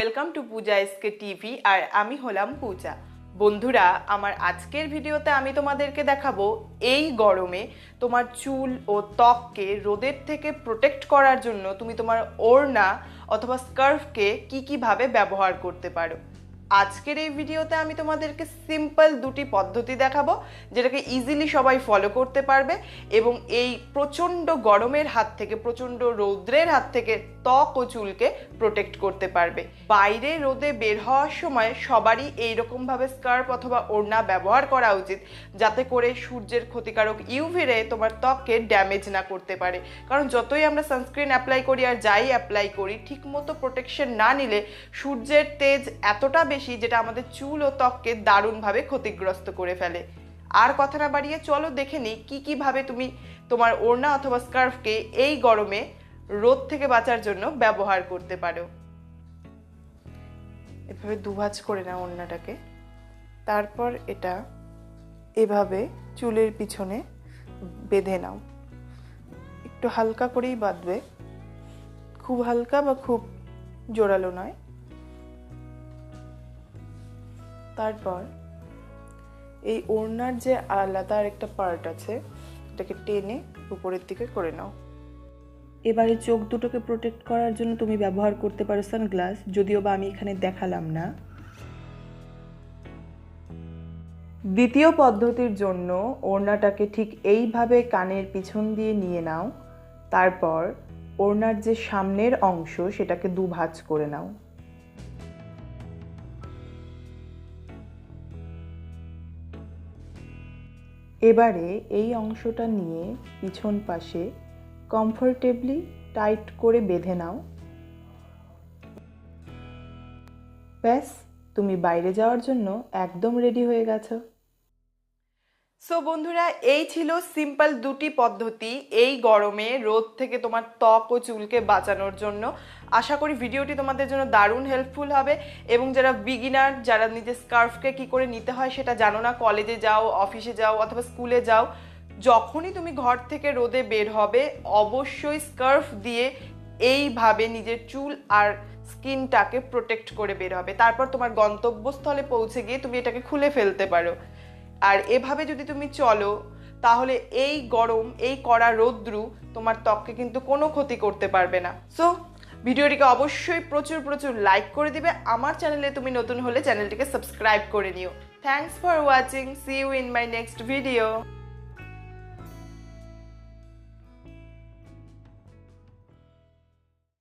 Welcome to Pooja SK TV আর আমি হলাম পূজা। বন্ধুরা, আমার আজকের ভিডিওতে আমি তোমাদেরকে দেখাবো এই গরমে তোমার চুল ও ত্বককে রোদের থেকে প্রোটেক্ট করার জন্য তুমি তোমার ওড়না অথবা স্কার্ফকে কী কীভাবে ব্যবহার করতে পারো। আজকের এই ভিডিওতে আমি তোমাদেরকে সিম্পল দুটি পদ্ধতি দেখাবো, যেটাকে ইজিলি সবাই ফলো করতে পারবে এবং এই প্রচণ্ড গরমের হাত থেকে, প্রচণ্ড রৌদ্রের হাত থেকে ত্বক ও চুলকে প্রোটেক্ট করতে পারবে। বাইরে রোদে বের হওয়ার সময় সবারই এইরকমভাবে স্কার্ফ অথবা ওড়না ব্যবহার করা উচিত, যাতে করে সূর্যের ক্ষতিকারক ইউভি রে তোমার ত্বককে ড্যামেজ না করতে পারে। কারণ যতই আমরা সানস্ক্রিন অ্যাপ্লাই করি আর যাই অ্যাপ্লাই করি, ঠিকমতো প্রোটেকশন না নিলে সূর্যের তেজ এতটা বেশি যেটা আমাদের চুল ও ত্বককে দারুণভাবে ক্ষতিগ্রস্ত করে ফেলে। আর কথা না বাড়িয়ে চলো দেখে নিই কী কীভাবে তুমি তোমার ওড়না অথবা স্কার্ফকে এই গরমে রোদ থেকে বাঁচার জন্য ব্যবহার করতে পারো। এভাবে দুভাজ করে নাও ওড়নাটাকে। তারপর এটা এভাবে চুলের পিছনে বেঁধে নাও। একটু হালকা করেই বাঁধবে। খুব হালকা বা খুব জোরালো নয়। তারপর এই ওড়নার যে আলাদা একটা পার্ট আছে, এটাকে টেনে উপরের দিকে করে নাও। এবারে চোখ দুটোকে প্রোটেক্ট করার জন্য তুমি ব্যবহার করতে পারো সানগ্লাস, যদিও বা আমি এখানে দেখালাম না। দ্বিতীয় পদ্ধতির জন্য ওড়নাটাকে ঠিক এইভাবে কানের পিছন দিয়ে নিয়ে নাও। তারপর ওড়নার যে সামনের অংশ, সেটাকে দুভাজ করে নাও। এবারে এই অংশটা নিয়ে পিছন পাশে কমফোর্টেবলি টাইট করে বেঁধে নাও। ব্যাস, তুমি বাইরে যাওয়ার জন্য একদম রেডি হয়ে গেছো। সো বন্ধুরা, এই ছিল সিম্পল দুটি পদ্ধতি এই গরমে রোদ থেকে তোমার ত্বক ও চুলকে বাঁচানোর জন্য। আশা করি ভিডিওটি তোমাদের জন্য দারুণ হেল্পফুল হবে এবং যারা বিগিনার যারা নিজের স্কার্ফকে কি করে নিতে হয় সেটা জানো না কলেজে যাও অফিসে যাও অথবা স্কুলে যাও, যখনই তুমি ঘর থেকে রোদে বের হবে, অবশ্যই স্কার্ফ দিয়ে এইভাবে নিজের চুল আর স্কিনটাকে প্রোটেক্ট করে বের হবে। তারপর তোমার গন্তব্যস্থলে পৌঁছে গিয়ে তুমি এটাকে খুলে ফেলতে পারো। আর এভাবে যদি তুমি চলো, তাহলে এই গরম, এই কড়া রৌদ্রু তোমার ত্বককে কিন্তু কোনো ক্ষতি করতে পারবে না। সো ভিডিওটিকে অবশ্যই প্রচুর প্রচুর লাইক করে দিবে। আমার চ্যানেলে তুমি নতুন হলে চ্যানেলটিকে সাবস্ক্রাইব করে নিও। Thanks for watching see you in my next video